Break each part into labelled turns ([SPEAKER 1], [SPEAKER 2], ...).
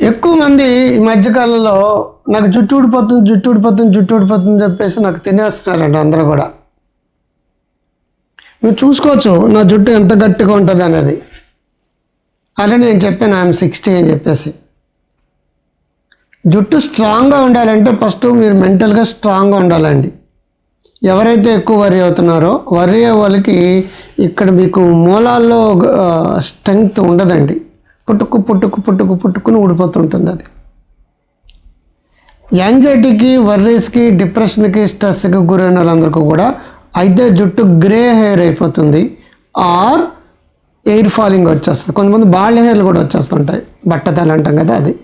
[SPEAKER 1] ఎక్కువ మంది ఈ మధ్యకాలంలో నాకు జుట్టు ఊడిపోతుంది జుట్టు ఊడిపోతుంది జుట్టు ఊడిపోతుంది చెప్పేసి నాకు తినేస్తున్నారంట అందరూ కూడా. మీరు చూసుకోవచ్చు నా జుట్టు ఎంత గట్టిగా ఉంటుంది అనేది. అలానే నేను చెప్పాను ఐఎమ్ సిక్స్టీ అని చెప్పేసి. జుట్టు స్ట్రాంగ్గా ఉండాలంటే ఫస్ట్ మీరు మెంటల్గా స్ట్రాంగ్గా ఉండాలండి. ఎవరైతే ఎక్కువ వరి అవుతున్నారో వరి అయ్యే వాళ్ళకి ఇక్కడ మీకు మూలాల్లో స్ట్రెంగ్త్ ఉండదండి. పుట్టుకు పుట్టుకు పుట్టుకు పుట్టుకుని ఊడిపోతుంటుంది అది. యాంగ్జైటీకి వర్రీస్కి డిప్రెషన్కి స్ట్రెస్కి గురైన వాళ్ళందరికీ కూడా అయితే జుట్టు గ్రే హెయిర్ అయిపోతుంది. ఆర్ ఎయిర్ ఫాలింగ్ వచ్చేస్తుంది. కొంతమంది బాల్డ్ హెయిర్లు కూడా వచ్చేస్తుంటాయి. బట్టతలు అంటాం కదా అది.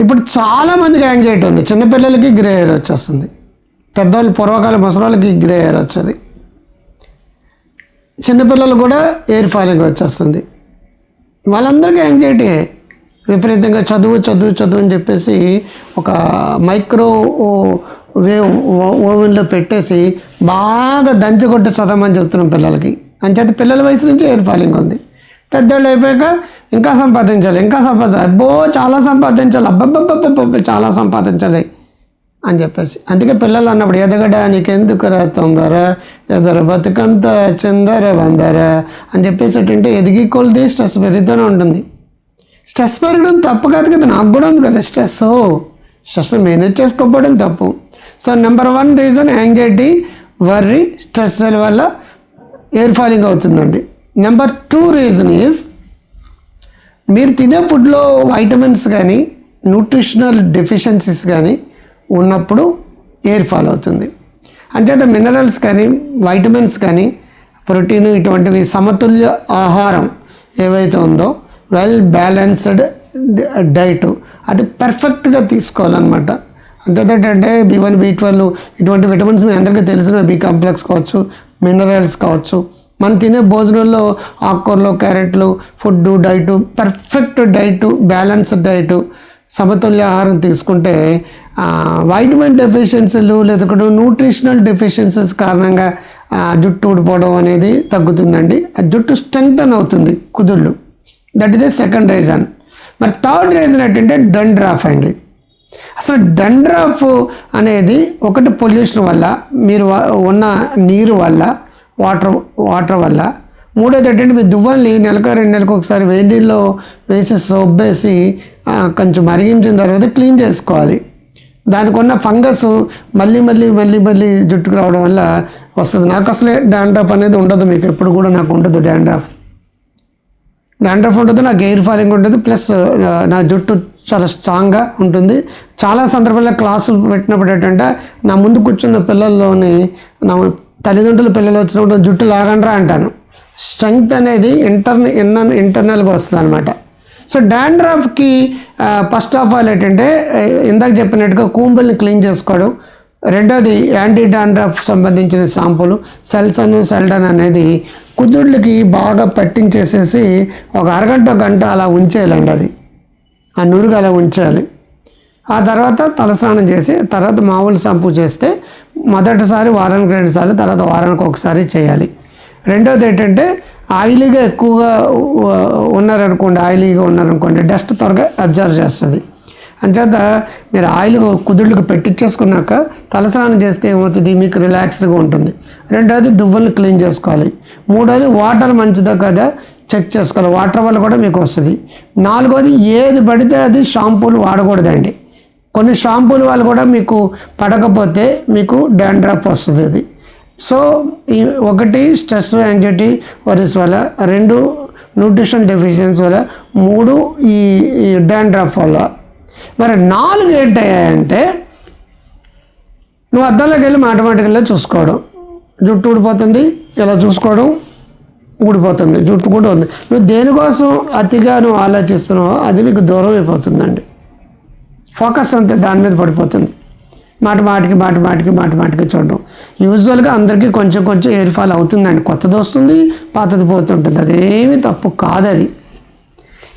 [SPEAKER 1] ఇప్పుడు చాలామందికి యాంగ్జైటీ ఉంది. చిన్నపిల్లలకి గ్రే హెయిర్ వచ్చేస్తుంది. పెద్దవాళ్ళు పూర్వకాల ముసలాళ్ళకి గ్రే హెయిర్ వచ్చేది. చిన్నపిల్లలు కూడా ఎయిర్ ఫాలింగ్ వచ్చేస్తుంది. వాళ్ళందరికీ యాంగ్జైటీ విపరీతంగా చదువు చదువు చదువు అని చెప్పేసి ఒక మైక్రో వేవ్ ఓవెన్లో పెట్టేసి బాగా దంచుకొట్టి చదవమని చెప్తున్నాం పిల్లలకి. అంచేత పిల్లల వయసు నుంచి ఎయిర్ ఫాలింగ్ ఉంది. పెద్దవాళ్ళు అయిపోయాక ఇంకా సంపాదించాలి ఇంకా సంపాదించాలి. అబ్బో చాలా సంపాదించాలి. అబ్బబ్బబ్బబ్బ చాలా సంపాదించాలి. అని చెప్పేసి. అందుకే పిల్లలు అన్నప్పుడు ఎదగడానికి ఎందుకు రా తొందర? ఎదర బతుకంత చిందర వందర? అని చెప్పేసి ఎదిగి కొలిది స్ట్రెస్ పెరుగుతూనే ఉంటుంది. స్ట్రెస్ పెరగడం తప్పు కాదు కదా నాకు కూడా ఉంది కదా స్ట్రెస్. స్ట్రెస్ మేనేజ్ చేసుకోకపోవడం తప్పు. So number one reason anxiety worry stress వల్ల ఎయిర్ ఫాలింగ్ అవుతుందండి. నెంబర్ టూ రీజన్ ఈజ్ మీరు తినే ఫుడ్లో వైటమిన్స్ కానీ న్యూట్రిషనల్ డెఫిషియన్సీస్ కానీ ఉన్నప్పుడు ఎయిర్ ఫాల్ అవుతుంది. అంచేత మినరల్స్ కానీ వైటమిన్స్ కానీ ప్రోటీన్ ఇటువంటివి సమతుల్య ఆహారం ఏవైతే ఉందో వెల్ బ్యాలెన్స్డ్ డైట్ అది పర్ఫెక్ట్గా తీసుకోవాలన్నమాట. అంతేంటంటే బి వన్ బి ట్వెల్వ్ ఇటువంటి విటమిన్స్ మీ అందరికీ తెలిసిన బి కాంప్లెక్స్ కావచ్చు మినరల్స్ కావచ్చు మనం తినే భోజనంలో ఆకుకూరలు క్యారెట్లు food diet perfect diet balanced diet సమతుల్య ఆహారం తీసుకుంటే వైటమిన్ డెఫిషియన్సీలు లేదా న్యూట్రిషనల్ డెఫిషియన్సీస్ కారణంగా జుట్టు ఊడిపోవడం అనేది తగ్గుతుందండి. ఆ జుట్టు స్ట్రెంగ్తన్ అవుతుంది కుదుళ్ళు. That is the second reason మరి థర్డ్ రీజన్ ఏంటంటే డండ్రాఫ్ అండి. అసలు డండ్రాఫ్ అనేది ఒకటి పొల్యూషన్ వల్ల మీరు ఉన్న నీరు వల్ల వాటర్ వాటర్ వల్ల మూడోది ఏంటంటే మీ దువ్వల్ని నెలకు రెండు నెలలకు ఒకసారి వేడి నీళ్ళలో వేసి సోప్ వేసి కొంచెం మరిగించిన తర్వాత క్లీన్ చేసుకోవాలి. దానికి ఉన్న ఫంగస్ మళ్ళీ మళ్ళీ మళ్ళీ మళ్ళీ జుట్టుకు రావడం వల్ల వస్తుంది. నాకు అసలే డాండ్రఫ్ అనేది ఉండదు మీకు ఎప్పుడు కూడా నాకు ఉండదు డాండ్రఫ్. డాండ్రఫ్ ఉంటుంది నాకు ఎయిర్ ఫాలింగ్ ఉంటుంది ప్లస్ నా జుట్టు చాలా స్ట్రాంగ్గా ఉంటుంది. చాలా సందర్భాల్లో క్లాసులు పెట్టినప్పుడు ఏంటంటే నా ముందు కూర్చున్న పిల్లల్లోని నా తల్లిదండ్రుల పిల్లలు వచ్చినప్పుడు జుట్టు లాగండ్రా అంటాను. స్ట్రెంగ్త్ అనేది ఇంటర్న ఇన్నర్ ఇంటర్నల్గా వస్తుంది అనమాట సో డాండ్రఫ్కి ఫస్ట్ ఆఫ్ ఆల్ ఏంటంటే ఇందాక చెప్పినట్టుగా కూంబుల్ని క్లీన్ చేసుకోవడం. రెండోది యాంటీ డాండ్రఫ్ సంబంధించిన షాంపూలు సెల్సన్ సెల్డన్ అనేది కుదుళ్ళకి బాగా పట్టించేసేసి ఒక అరగంట గంట అలా ఉంచేయాలండి అది. ఆ నురుగు అలా ఉంచాలి. ఆ తర్వాత తలస్నానం చేసి తర్వాత మామూలు షాంపూ చేస్తే మొదటిసారి వారానికి రెండుసార్లు తర్వాత వారానికి ఒకసారి చేయాలి. రెండోది ఏంటంటే ఆయిలీగా ఎక్కువగా ఉన్నారనుకోండి ఆయిలీగా ఉన్నారనుకోండి డస్ట్ త్వరగా అబ్జర్వ్ చేస్తుంది. అంచేత మీరు ఆయిల్ కుదుళ్ళకి పెట్టించేసుకున్నాక తలస్నానం చేస్తే ఏమవుతుంది? మీకు రిలాక్స్డ్గా ఉంటుంది. రెండోది దువ్వలు క్లీన్ చేసుకోవాలి. మూడోది వాటర్ మంచిదో కదా? చెక్ చేసుకోవాలి. వాటర్ వల్ల కూడా మీకు వస్తుంది. నాలుగోది ఏది పడితే అది షాంపూలు వాడకూడదండి. కొన్ని షాంపూల వల్ల కూడా మీకు పడకపోతే మీకు డాండ్రఫ్ వస్తుంది అది. సో ఈ ఒకటి స్ట్రెస్ యాంగ్జైటీ వరిస్ వల్ల రెండు న్యూట్రిషన్ డెఫిషియన్సీ వల్ల మూడు ఈ ఈ డాండ్రఫ్ వల్ల. మరి నాలుగు ఏంటంటే నువ్వు అద్దంలోకి వెళ్ళి ఆటోమేటిక్గా చూసుకోవడం. జుట్టు ఊడిపోతుంది ఇలా చూసుకోవడం ఊడిపోతుంది జుట్టు కూడా ఉంది. నువ్వు దేనికోసం అతిగా నువ్వు ఆలోచిస్తున్నావో అది నీకు దూరం అయిపోతుందండి. ఫోకస్ అంతే దాని మీద పడిపోతుంది. మాట మాటికి మాట మాటికి మాట మాటికి చూడడం. యూజువల్గా అందరికీ కొంచెం కొంచెం ఎయిర్ ఫాల్ అవుతుందండి. కొత్తది వస్తుంది పాతది పోతుంటుంది. అదేమి తప్పు కాదు అది.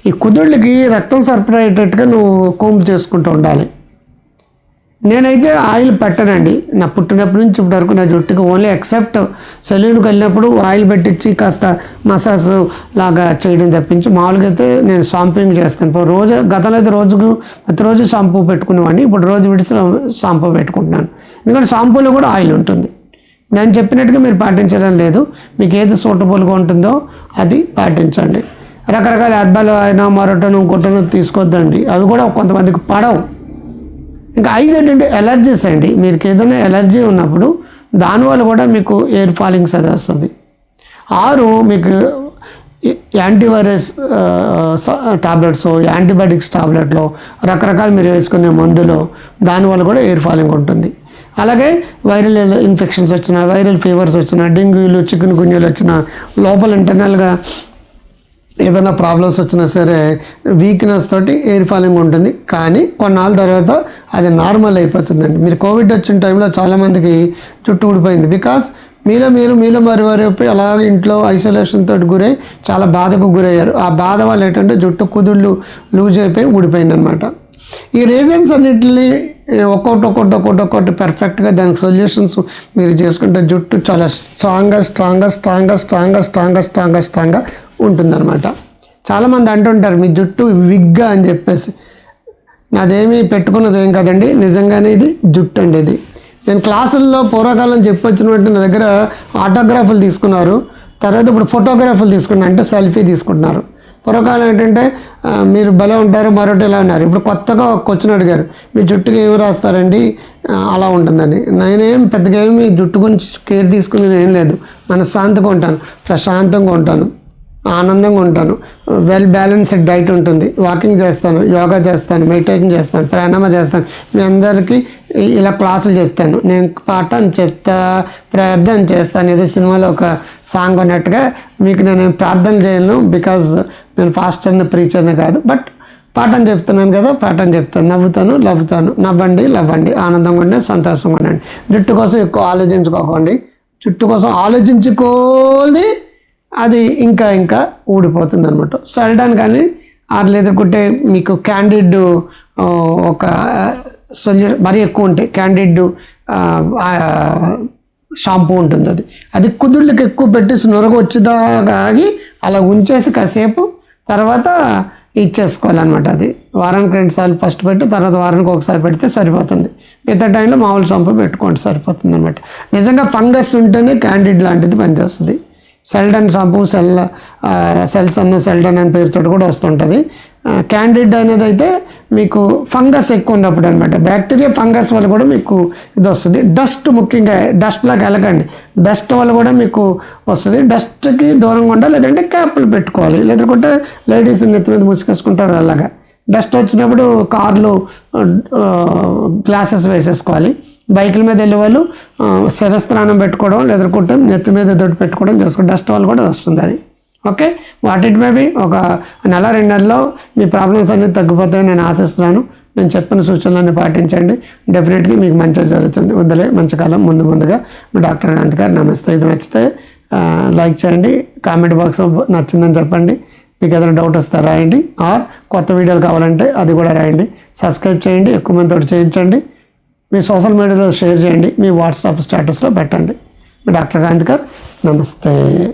[SPEAKER 1] ఈ కుదుళ్ళకి రక్తం సరఫరా అయ్యేటట్టుగా నువ్వు కోంపు చేసుకుంటూ ఉండాలి. నేనైతే ఆయిల్ పెట్టనండి. నా పుట్టినప్పటి నుంచి ఇప్పటి వరకు నా జుట్టుకి ఓన్లీ ఎక్సెప్ట్ సెలూన్కి వెళ్ళినప్పుడు ఆయిల్ పెట్టించి కాస్త మసాజ్ లాగా చేయడం తప్పించి మామూలుగా అయితే నేను షాంపింగ్ చేస్తాను. ఇప్పుడు రోజు గతంలో అయితే రోజుకు ప్రతిరోజు షాంపూ పెట్టుకునేవాడిని. ఇప్పుడు రోజు విడిసి షాంపూ పెట్టుకుంటున్నాను. ఎందుకంటే షాంపూలో కూడా ఆయిల్ ఉంటుంది. నేను చెప్పినట్టుగా మీరు పాటించడం లేదు. మీకు ఏది సూటబుల్గా ఉంటుందో అది పాటించండి. రకరకాల హెర్బల్ అయినా మరొకటను ఇంకొకటను తీసుకోవద్దండి అవి కూడా కొంతమందికి పడవు. ఇంకా ఐదు ఏంటంటే ఎలర్జీస్ అండి. మీకు ఏదైనా ఎలర్జీ ఉన్నప్పుడు దానివల్ల కూడా మీకు ఎయిర్ ఫాలింగ్స్ అది వస్తుంది. ఆరు మీకు యాంటీవైరస్ టాబ్లెట్స్ యాంటీబయాటిక్స్ టాబ్లెట్లో రకరకాల మీరు వేసుకునే మందులు దానివల్ల కూడా ఎయిర్ ఫాలింగ్ ఉంటుంది. అలాగే వైరల్ ఇన్ఫెక్షన్స్ వచ్చిన వైరల్ ఫీవర్స్ వచ్చిన డెంగ్యూలు చికెన్ గున్యూలు వచ్చిన లోపల ఇంటర్నల్గా ఏదైనా ప్రాబ్లమ్స్ వచ్చినా సరే వీక్నెస్ తోటి ఎయిర్ ఫాలింగ్ ఉంటుంది. కానీ కొన్నాళ్ళ తర్వాత అది నార్మల్ అయిపోతుందండి. మీరు కోవిడ్ వచ్చిన టైంలో చాలామందికి జుట్టు ఊడిపోయింది. బికాస్ మీలో మీరు మీలో మరి వారి అలా ఇంట్లో ఐసోలేషన్ తోటి గురై చాలా బాధకు గురయ్యారు. ఆ బాధ వల్ల ఏంటంటే జుట్టు కుదుళ్ళు లూజ్ అయిపోయి ఊడిపోయింది అనమాట ఈ రీజన్స్ అన్నింటినీ ఒక్కొక్కటి ఒక్కొక్కటి ఒక్కొక్కటి ఒక్కొక్కటి పర్ఫెక్ట్గా దానికి సొల్యూషన్స్ మీరు చేసుకుంటే జుట్టు చాలా స్ట్రాంగ్గా స్ట్రాంగ్గా స్ట్రాంగ్గా స్ట్రాంగ్గా స్ట్రాంగ్గా స్ట్రాంగ్గా స్ట్రాంగ్గా ఉంటుందన్నమాట. చాలామంది అంటుంటారు మీ జుట్టు విగ్గా అని చెప్పేసి. నాదేమీ పెట్టుకున్నది ఏం కదండి నిజంగానే ఇది జుట్టు అండి ఇది. నేను క్లాసుల్లో పూర్వకాలం చెప్పొచ్చినట్టు నా దగ్గర ఆటోగ్రాఫ్లు తీసుకున్నారు తర్వాత ఇప్పుడు ఫోటోగ్రాఫ్లు తీసుకున్నారు అంటే సెల్ఫీ తీసుకుంటున్నారు. పూర్వకాలం ఏంటంటే మీరు భలే ఉంటారు మరొకటి ఇలా ఉన్నారు. ఇప్పుడు కొత్తగా ఒక క్వశ్చన్ అడిగారు మీ జుట్టుకి ఏమి రాస్తారండి? అలా ఉంటుందని. నేనేం పెద్దగా ఏమి జుట్టు గురించి కేర్ తీసుకునేది ఏం లేదు. మనశ్శాంతిగా ఉంటాను ప్రశాంతంగా ఉంటాను. ఆనందంగా ఉంటాను. వెల్ బ్యాలెన్స్డ్ డైట్ ఉంటుంది. వాకింగ్ చేస్తాను యోగా చేస్తాను మెడిటేషన్ చేస్తాను ప్రాణాయామ చేస్తాను. మీ అందరికీ ఇలా క్లాసులు చెప్తాను. నేను పాఠం చెప్తా ప్రార్థన చేస్తాను. ఏదో సినిమాలో ఒక సాంగ్ అన్నట్టుగా మీకు నేను ప్రార్థన చేయను బికాజ్ నేను పాస్టర్ని ప్రీచర్ని కాదు. బట్ పాఠం చెప్తున్నాను కదా పాఠం చెప్తాను. నవ్వుతాను లవ్వుతాను. నవ్వండి లవ్వండి. ఆనందంగా ఉండండి సంతోషంగా ఉండండి. జుట్టు కోసం ఎక్కువ ఆలోచించుకోకండి. జుట్టు కోసం ఆలోచించుకోది అది ఇంకా ఇంకా ఊడిపోతుంది అనమాట సల్డాన్ కానీ ఆరు లేదనుకుంటే మీకు క్యాండిడ్ ఒక సొల్యూ మరీ ఎక్కువ ఉంటాయి. క్యాండిడ్ షాంపూ ఉంటుంది అది. అది కుదుళ్ళకి ఎక్కువ పెట్టేసి నొరగ వచ్చేదాకా ఆగి అలా ఉంచేసి కాసేపు తర్వాత ఇచ్చేసుకోవాలన్నమాట అది. వారానికి రెండు సార్లు ఫస్ట్ పెట్టి తర్వాత వారానికి ఒకసారి పెడితే సరిపోతుంది. మిగతా టైంలో మామూలు షాంపూ పెట్టుకోండి సరిపోతుంది అనమాట నిజంగా ఫంగస్ ఉంటేనే క్యాండిడ్ లాంటిది పనిచేస్తుంది. సెల్డన్ షాంపూ సెల్ సెల్స్ అన్న సెల్డన్ అనే పేరుతో కూడా వస్తుంటుంది. క్యాండిడ్ అనేది అయితే మీకు ఫంగస్ ఎక్కువ ఉన్నప్పుడు అనమాట బ్యాక్టీరియా ఫంగస్ వల్ల కూడా మీకు ఇది వస్తుంది. డస్ట్ ముఖ్యంగా డస్ట్లాగా వెళ్ళకండి డస్ట్ వల్ల కూడా మీకు వస్తుంది. డస్ట్కి దూరంగా ఉండాలి లేదంటే క్యాప్లు పెట్టుకోవాలి. లేదంటే లేడీస్ నెత్తి మీద ముసుకేసుకుంటారు అలాగా. డస్ట్ వచ్చినప్పుడు కార్లు గ్లాసెస్ వేసేసుకోవాలి. బైకుల మీద వెళ్ళే వాళ్ళు ఆ, శిరస్నానం పెట్టుకోవడం లేదనుకుంటే నెత్తి మీద దొడ్డు పెట్టుకోవడం చేసుకోవడం డస్ట్ వల్ల కూడా వస్తుంది అది. ఓకే? వాట్ ఇట్ మే ఒక నెల రెండు నెలల్లో మీ ప్రాబ్లమ్స్ అన్నీ తగ్గిపోతాయని నేను ఆశిస్తున్నాను. నేను చెప్పిన సూచనలన్నీ పాటించండి. డెఫినెట్గా మీకు మంచి జరుగుతుంది. వద్దులే మంచి కాలం ముందు ముందుగా. మీ డాక్టర్ అనంత్ గారు నమస్తే. ఇది నచ్చితే లైక్ చేయండి. కామెంట్ బాక్స్ నచ్చిందని చెప్పండి. మీకు ఏదైనా డౌట్ వస్తే రాయండి. ఆర్ కొత్త వీడియోలు కావాలంటే అది కూడా రాయండి. సబ్స్క్రైబ్ చేయండి. ఎక్కువ మందితో చేయించండి. మీ సోషల్ మీడియాలో షేర్ చేయండి మీ వాట్సాప్ స్టేటస్లో పెట్టండి. మీ డాక్టర్ గాంధీకర్ నమస్తే.